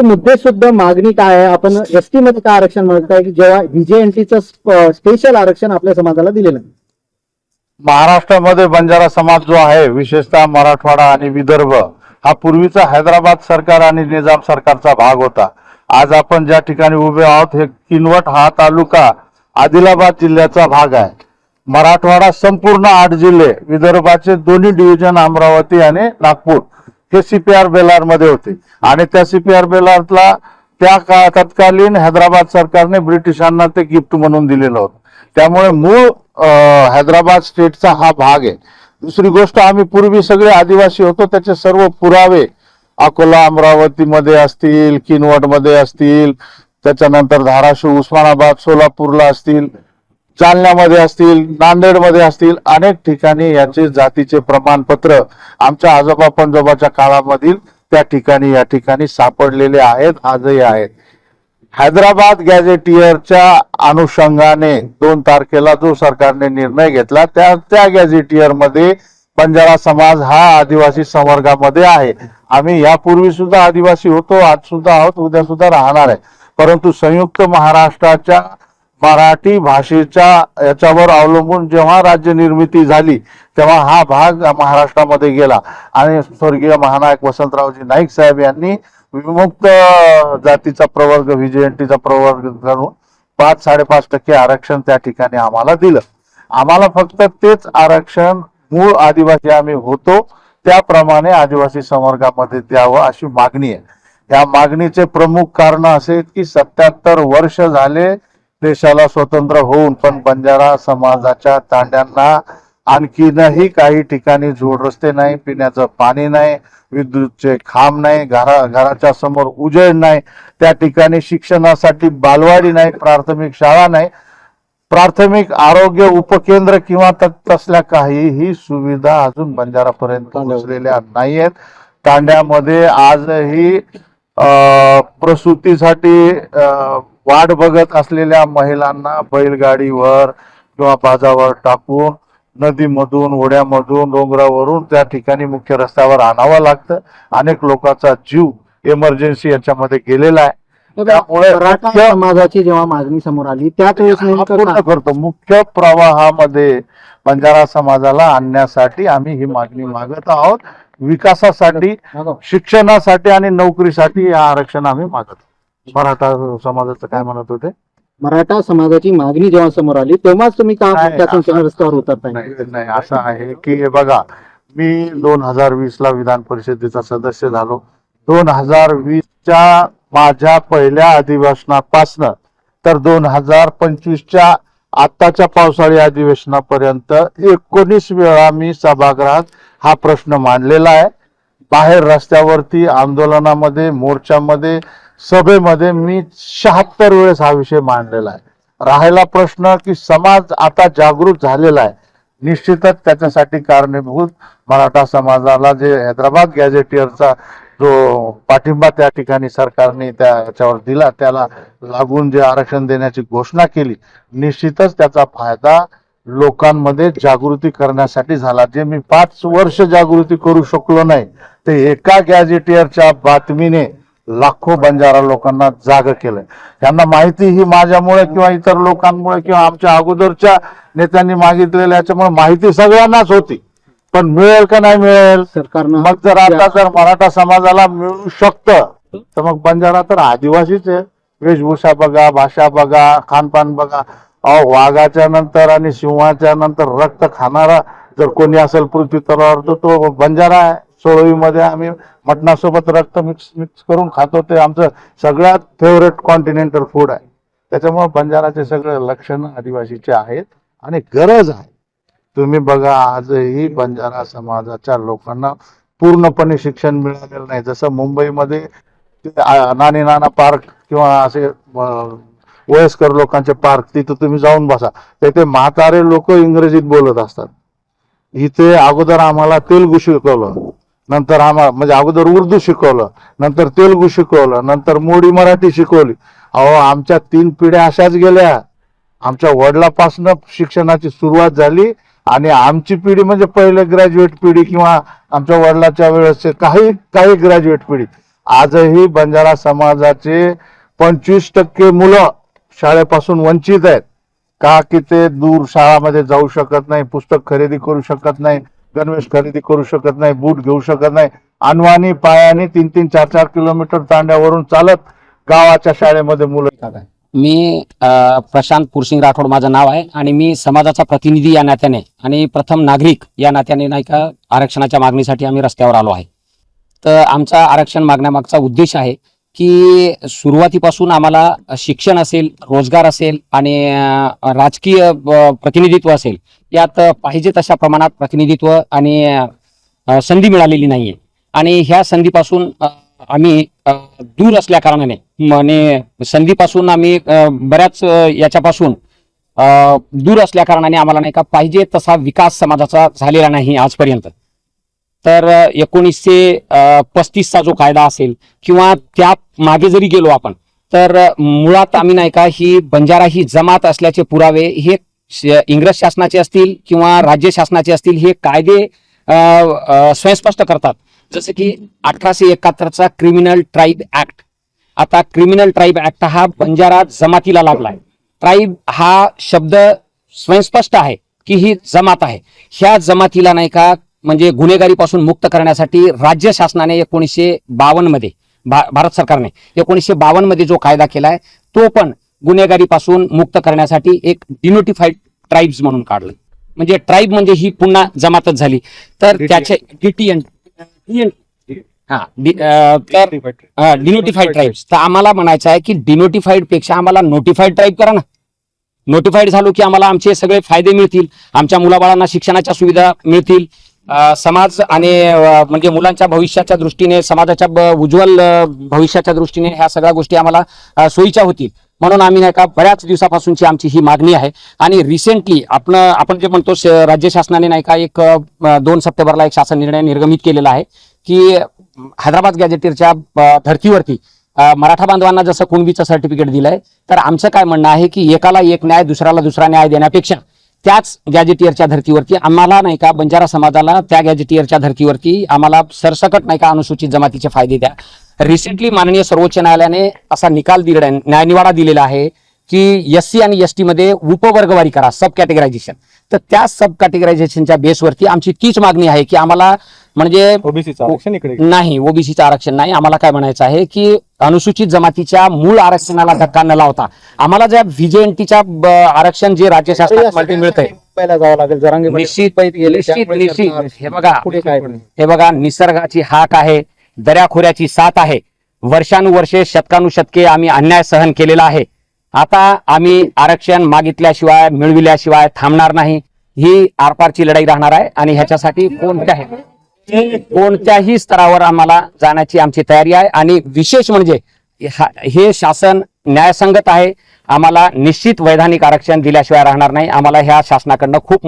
नेमके मुद्दे सुद्धा मागणी काय आहे? आपण एसटी मध्ये काय आरक्षण म्हणताय की जेव्हा व्हीजेएनटीचं स्पेशल आरक्षण आपल्या समाजाला दिलेलं आहे महाराष्ट्रामध्ये बंजारा समाज जो आहे विशेषतः मराठवाडा आणि विदर्भ हा पूर्वीचा हैदराबाद सरकार आणि निजाम सरकारचा भाग होता. आज आपण ज्या ठिकाणी उभे आहोत हे किनवट हा तालुका आदिलाबाद जिल्ह्याचा भाग आहे. मराठवाडा संपूर्ण आठ जिल्हे विदर्भाचे दोन्ही डिव्हिजन अमरावती आणि नागपूर. हे सीपीआर बेलारमध्ये होते. आणि त्या सीपीआर बेलारला त्या का तत्कालीन हैदराबाद सरकारने ब्रिटिशांना ते गिफ्ट म्हणून दिलेलं होतं. त्यामुळे मूळ हैदराबाद स्टेटचा हा भाग आहे. दुसरी गोष्ट आम्ही पूर्वी सगळे आदिवासी होतो त्याचे सर्व पुरावे अकोला अमरावतीमध्ये असतील किनवटमध्ये असतील त्याच्यानंतर धाराशिव उस्मानाबाद सोलापूरला असतील. जालन्यामध्ये असतील नांदेडमध्ये असतील अनेक ठिकाणी याचे जातीचे प्रमाणपत्र आमच्या आजोबा पंजोबाच्या काळामधील त्या ठिकाणी या ठिकाणी सापडलेले आहेत आजही आहेत. हैदराबाद गॅझेटियरच्या अनुषंगाने दोन तारखेला जो सरकारने निर्णय घेतला त्या त्या गॅझेटियरमध्ये बंजारा समाज हा आदिवासी संवर्गामध्ये आहे. आम्ही यापूर्वी सुद्धा आदिवासी होतो आज सुद्धा आहोत उद्या सुद्धा राहणार आहे. परंतु संयुक्त महाराष्ट्राच्या मराठी भाषेच्या याच्यावर अवलंबून जेव्हा राज्य निर्मिती झाली तेव्हा हा भाग महाराष्ट्रामध्ये गेला. आणि स्वर्गीय महानायक वसंतरावजी नाईक साहेब यांनी विमुक्त जातीचा प्रवर्ग व्हीजेएनटीचा प्रवर्ग करून पाच साडेपाच टक्के आरक्षण त्या ठिकाणी आम्हाला दिलं. आम्हाला फक्त तेच आरक्षण मूळ आदिवासी आम्ही होतो त्याप्रमाणे आदिवासी संवर्गामध्ये द्यावं अशी मागणी आहे. या मागणीचे प्रमुख कारण असे की सत्याहत्तर वर्ष झाले देशाला स्वतंत्र होऊन पण बंजारा समाजाच्या तांड्यांना आणखीनही काही ठिकाणी जोड रस्ते नाही पिण्याचं पाणी नाही विद्युतचे खांब नाही घरा घराच्या समोर उजेड नाही त्या ठिकाणी शिक्षणासाठी बालवाडी नाही प्राथमिक शाळा नाही. प्राथमिक आरोग्य उपकेंद्र किंवा तसल्या काहीही सुविधा अजून बंजारापर्यंत पोहोचलेल्या नाहीयेत. तांड्यामध्ये आजही प्रसूतीसाठी वाट बघत असलेल्या महिलांना बैलगाडीवर किंवा बाजावर टाकून नदीमधून ओढ्यामधून डोंगरावरून त्या ठिकाणी मुख्य रस्त्यावर आणावं लागतं. अनेक लोकांचा जीव इमर्जन्सी याच्यामध्ये गेलेला आहे. त्यामुळे समाजाची जेव्हा मागणी समोर आली पूर्ण काय? करतो. मुख्य प्रवाहामध्ये बंजारा समाजाला आणण्यासाठी आम्ही ही मागणी मागत आहोत. विकासासाठी शिक्षणासाठी आणि नोकरीसाठी हे आरक्षण आम्ही मागत. मराठा समाजाचं काय म्हणत होते? मराठा समाजाची मागणी जेव्हा समोर आली तेव्हाच तुम्ही का नाही, त्यातून असं- रस्त्यावर उतरताय? नाही नाही असं आहे की बघा मी दोन हजार वीस ला विधान परिषदेचा सदस्य झालो. दोन हजार वीसच्या माझ्या पहिल्या अधिवेशनापासनं तर दोन हजार पंचवीसच्या आत्ताच्या पावसाळी अधिवेशनापर्यंत एकोणीस वेळा मी सभागृहात हा प्रश्न मांडलेला आहे. बाहेर रस्त्यावरती आंदोलनामध्ये मोर्चामध्ये सभेमध्ये मी शहात्तर वेळेस हा विषय मांडलेला आहे. राहिला प्रश्न की समाज आता जागृत झालेला आहे. निश्चितच त्याच्यासाठी कारणीभूत मराठा समाजाला जे हैदराबाद गॅझेटियरचा जो पाठिंबा त्या ठिकाणी सरकारने त्या याच्यावर दिला त्याला लागून जे आरक्षण देण्याची घोषणा केली निश्चितच त्याचा फायदा लोकांमध्ये जागृती करण्यासाठी झाला. जे मी पाच वर्ष जागृती करू शकलो नाही ते एका गॅझेटियरच्या बातमीने लाखो बंजारा लोकांना जाग केलंय. त्यांना माहिती ही माझ्यामुळे किंवा इतर लोकांमुळे किंवा आमच्या अगोदरच्या नेत्यांनी मागितलेल्या याच्यामुळे माहिती सगळ्यांनाच होती. पण मिळेल का नाही मिळेल? सरकारनं मग जर आता जर मराठा समाजाला मिळू शकतं तर मग बंजारा तर आदिवासीच आहे. वेशभूषा बघा भाषा बघा खानपान बघा. अहो वाघाच्या नंतर आणि सिंहाच्या नंतर रक्त खाणारा जर कोणी असेल पृथ्वी तलावर तर तो बंजारा आहे. सोळवीमध्ये आम्ही मटणासोबत रक्त मिक्स मिक्स करून खातो. ते आमचं सगळ्यात फेवरेट कॉन्टिनेंटल फूड आहे. त्याच्यामुळे बंजाराचे सगळे लक्षण आदिवासीचे आहेत आणि गरज आहे. तुम्ही बघा आजही बंजारा समाजाच्या लोकांना पूर्णपणे शिक्षण मिळालेलं नाही. जसं मुंबईमध्ये नानी नाना पार्क किंवा असे वयस्कर लोकांचे पार्क तिथं तुम्ही जाऊन बसा. तिथे म्हातारे लोक इंग्रजीत बोलत असतात. इथे अगोदर आम्हाला तेलगू शिकवलं. नंतर आम्हाला म्हणजे अगोदर उर्दू शिकवलं. नंतर तेलगू शिकवलं. नंतर मोडी मराठी शिकवली. अहो आमच्या तीन पिढ्या अशाच गेल्या. आमच्या वडिलापासनं शिक्षणाची सुरुवात झाली. आणि आमची पिढी म्हणजे पहिले ग्रॅज्युएट पिढी किंवा आमच्या वडिलाच्या वेळेस काही काही ग्रॅज्युएट पिढी. आजही बंजारा समाजाचे पंचवीस टक्के मुलं शाळेपासून वंचित आहेत. का की ते दूर शाळामध्ये जाऊ शकत नाही पुस्तक खरेदी करू शकत नाही गणवेश खरेदी करू शकत नाही बूट घेऊ शकत नाही. अनवाणी पायाने तीन तीन चार चार किलोमीटर तांड्यावरून चालत गावाच्या शाळेमध्ये मुलं मी प्रशांत पुरसिंग राठोड माझं नाव आहे आणि मी समाजाचा प्रतिनिधी या नात्याने आणि प्रथम नागरिक या नात्याने नाही का आरक्षणाच्या मागणीसाठी आम्ही रस्त्यावर आलो आहे. तर आमचा आरक्षण मागण्यामागचा उद्देश आहे की सुरुवातीपासून आम्हाला शिक्षण असेल रोजगार असेल आणि राजकीय प्रतिनिधित्व असेल यात पाहिजे तशा प्रमाणात प्रतिनिधित्व आणि संधी मिळालेली नाहीये. आणि ह्या संधीपासून आम्ही दूर असल्या कारणाने म्हणे संधीपासून आम्ही बऱ्याच याच्यापासून दूर असल्या कारणाने आम्हाला नाही का पाहिजे तसा विकास समाजाचा झालेला नाही आजपर्यंत. तर एकोणीसशे पस्तीसचा जो कायदा असेल किंवा त्या मागे जरी गेलो आपण तर मुळात आम्ही नाही का ही बंजारा ही जमात असल्याचे पुरावे हे इंग्रज शासनाचे असतील किंवा राज्य शासनाचे असतील हे कायदे स्वयंस्पष्ट करतात. जसं की अठराशे एकाहत्तरचा क्रिमिनल ट्राईब ऍक्ट आता क्रिमिनल ट्राईब ऍक्ट हा बंजारा जमातीला लागलाय. ट्राईब हा शब्द स्वयंस्पष्ट आहे की ही जमात आहे. ह्या जमातीला नाही का म्हणजे गुन्हेगारीपासून मुक्त करण्यासाठी राज्य शासनाने एकोणीसशे बावन्नमध्ये भा- भारत सरकारने एकोणीसशे बावन्नमध्ये जो कायदा केलाय तो पण गुन्हेगारीपासून मुक्त करण्यासाठी एक डिनोटिफाईड ट्राईब्स म्हणून काढलं. म्हणजे ट्राईब म्हणजे ही पुन्हा जमातच झाली. तर त्याचे डीटीएन हा डिनोटिफाईड ट्राईब्स तर आम्हाला म्हणायचं आहे की डिनोटिफाईडपेक्षा आम्हाला नोटिफाईड ट्राईब करा ना. नोटिफाईड झालो की आम्हाला आमचे सगळे फायदे मिळतील. आमच्या मुलाबाळांना शिक्षणाच्या सुविधा मिळतील. समाज आणि म्हणजे मुलांच्या भविष्याच्या दृष्टीने समाजाच्या उज्ज्वल भविष्याच्या दृष्टीने ह्या सगळ्या गोष्टी आम्हाला सोयीच्या होतील. म्हणून आम्ही नाही का बऱ्याच दिवसापासूनची आमची ही मागणी आहे. आणि रिसेंटली आपण आपण जे म्हणतो राज्य शासनाने नाही का एक दोन सप्टेंबरला एक शासन निर्णय निर्गमित केलेला आहे की हैदराबाद गॅजेटीरच्या धर्तीवरती मराठा बांधवांना जसं कुणबीचं सर्टिफिकेट दिलंय तर आमचं काय म्हणणं आहे की एकाला एक न्याय दुसऱ्याला दुसरा न्याय देण्यापेक्षा त्याच गॅजेटियरच्या धर्तीवरती आम्हाला नाही का बंजारा समाजाला त्या गॅजेटियरच्या धर्तीवरती आम्हाला सरसकट नाही का अनुसूचित जमातीचे फायदे द्या. रिसेंटली माननीय सर्वोच्च न्यायालयाने असा निकाल दिलेला आहे, न्यायनिवाडा दिलेला आहे की एस सी आणि एस टी मध्ये उपवर्गवारी करा सब कॅटेगरायझेशन तर त्या सब कॅटेगरायझेशनच्या बेसवरती आमची तीच मागणी आहे की आम्हाला म्हणजे नाही ओबीसीचं आरक्षण नाही. आम्हाला काय म्हणायचं आहे की अनुसूचित जमातीच्या मूळ आरक्षणाला धक्का न लावता आम्हाला ज्या व्हीजेएनटीच्या आरक्षण जे राज्य शासनात मिळतंय पहिला जावं लागेल जरांगे पाटील. निश्चित निश्चित हे बघा पुढे काय नाही. हे बघा निसर्गाची हाक आहे. दर्याखोऱ्याची साथ आहे. वर्षानुवर्षे शतकानुशतके आम्ही अन्याय सहन केलेला आहे. आता आम्ही आरक्षण मागितल्याशिवाय मिळविल्याशिवाय थांबणार नाही. ही आरपारची लढाई राहणार आहे आणि ह्याच्यासाठी कोणत्याही कोणत्याही स्तरावर आम्हाला जाण्याची आमची तयारी आहे. आणि विशेष म्हणजे हे शासन न्यायसंगत आहे. आम्हाला निश्चित वैधानिक आरक्षण दिल्याशिवाय राहणार नाही. आम्हाला ह्या शासनाकडनं खूप